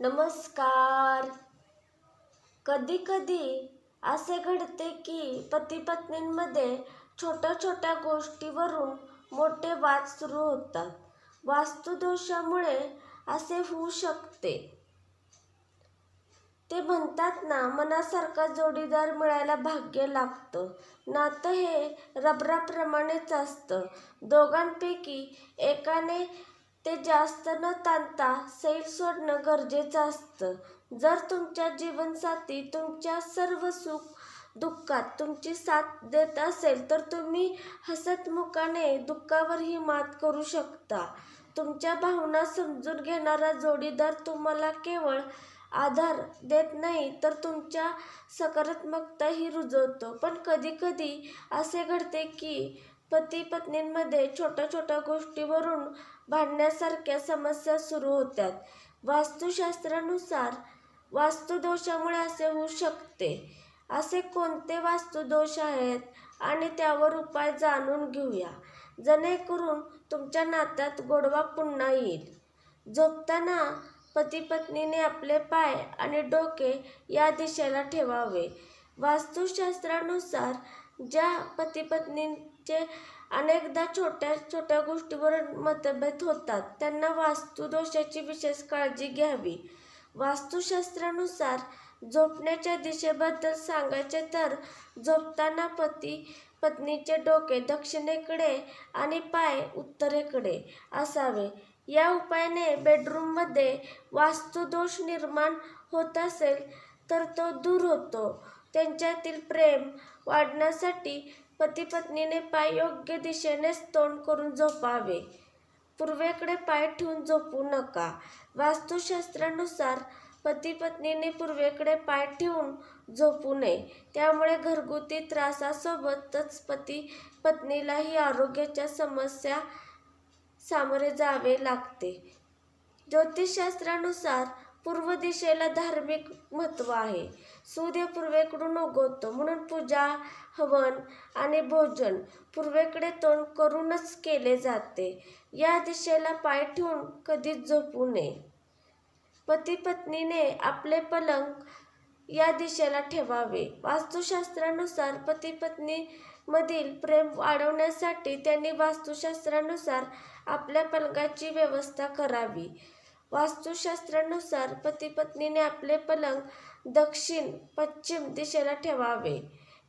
नमस्कार. कधी कधी असे घडते की पती पत्नींमध्ये छोट्या छोट्या गोष्टीवरून मोठे वाद सुरू होतात. वास्तुदोषामुळे असे होऊ शकते. ते म्हणतात ना मनासारखा जोडीदार मिळायला भाग्य लागतं. नातं हे रबराप्रमाणेच असतं. दोघांपैकी एकाने ते जास्त न ताणता सैल सोडणं गरजेचं असतं. जर तुमच्या जीवनसाथी तुमच्या सर्व सुख दुःखात तुमची साथ देत असेल तर तुम्ही हसतमुखाने दुःखावरही मात करू शकता. तुमच्या भावना समजून घेणारा जोडीदार तुम्हाला केवळ आधार देत नाही तर तुमच्या सकारात्मकताही रुजवतो. पण कधीकधी असे घडते की पती पत्नींमध्ये छोट्या छोट्या गोष्टीवरून भांडण्यासारख्या समस्या सुरू होतात. वास्तुशास्त्रानुसार वास्तुदोषामुळे असे होऊ शकते. असे कोणते वास्तुदोष आहेत आणि त्यावर उपाय जाणून घेऊया. जेणेकरून तुमच्या नात्यात गोडवा पुन्हा येईल. झोपताना पती पत्नीने आपले पाय आणि डोके या दिशेला ठेवावे. वास्तुशास्त्रानुसार ज्या पती पत्नींचे अनेकदा छोट्या छोट्या गोष्टीवर मतभेद होतात त्यांना वास्तुदोषाची विशेष काळजी घ्यावी. वास्तुशास्त्रानुसार झोपण्याच्या दिशेबद्दल सांगायचे तर झोपताना पती पत्नीचे डोके दक्षिणेकडे आणि पाय उत्तरेकडे असावे. या उपायाने बेडरूममध्ये वास्तुदोष निर्माण होत असेल तर तो दूर होतो. त्यांच्यातील प्रेम वाढण्यासाठी पती पत्नीने पाय योग्य दिशेनेच तोंड करून झोपावे. पूर्वेकडे पाय ठेवून झोपू नका. वास्तुशास्त्रानुसार पती पत्नीने पूर्वेकडे पाय ठेवून झोपू नये. त्यामुळे घरगुती त्रासासोबतच पती पत्नीलाही आरोग्याच्या समस्या सामोरे जावे लागते. ज्योतिषशास्त्रानुसार पूर्व दिशेला धार्मिक महत्त्व आहे. सूर्य पूर्वेकडून उगवतो. म्हणून पूजा हवन आणि भोजन पूर्वेकडे तोंड करूनच केले जाते. या दिशेला पाय ठेवून कधीच झोपू नये. पती पत्नीने आपले पलंग या दिशेला ठेवावे. वास्तुशास्त्रानुसार पती पत्नी मधील प्रेम वाढवण्यासाठी त्यांनी वास्तुशास्त्रानुसार आपल्या पलंगाची व्यवस्था करावी. वास्तुशास्त्रानुसार पतीपत्नीने आपले पलंग दक्षिण पश्चिम दिशेला ठेवावे.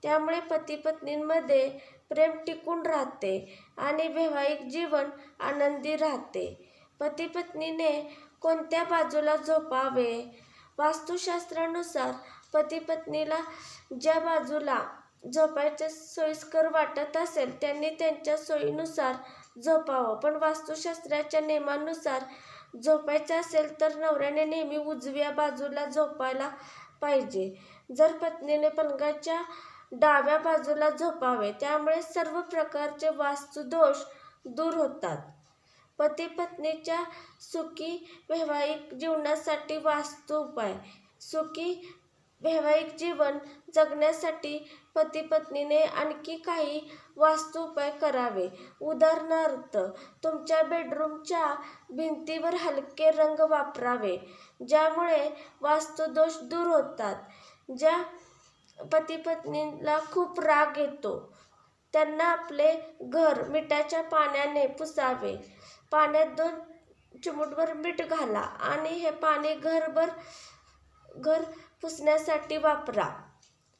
त्यामुळे पतीपत्नींमध्ये प्रेम टिकून राहते आणि वैवाहिक जीवन आनंदी राहते. पतीपत्नीने कोणत्या बाजूला झोपावे? वास्तुशास्त्रानुसार पतीपत्नीला ज्या बाजूला झोपायचे सोयीस्कर वाटत असेल त्यांनी त्यांच्या सोयीनुसार झोपावं. पण वास्तुशास्त्राच्या नियमानुसार झोपायचं असेल तर नवऱ्याने नेहमी उजव्या बाजूला झोपायला पाहिजे. जर पत्नीने पलंगाच्या डाव्या बाजूला झोपावे त्यामुळे सर्व प्रकारचे वास्तुदोष दूर होतात. पती पत्नीच्या सुखी वैवाहिक जीवनासाठी वास्तु उपाय. सुखी वैवाहिक जीवन जगण्यासाठी पती पत्नीने आणखी काही वास्तू उपाय करावे. उदाहरणार्थ तुमच्या बेडरूमच्या भिंतीवर हलके रंग वापरावे ज्यामुळे वास्तुदोष दूर होतात ज्या पती पत्नीला खूप राग येतो. त्यांना आपले घर मिठाच्या पाण्याने पुसावे. पाण्यात दोन चिमूटभर मीठ घाला आणि हे पाणी घरभर घर पुसण्यासाठी वापरा.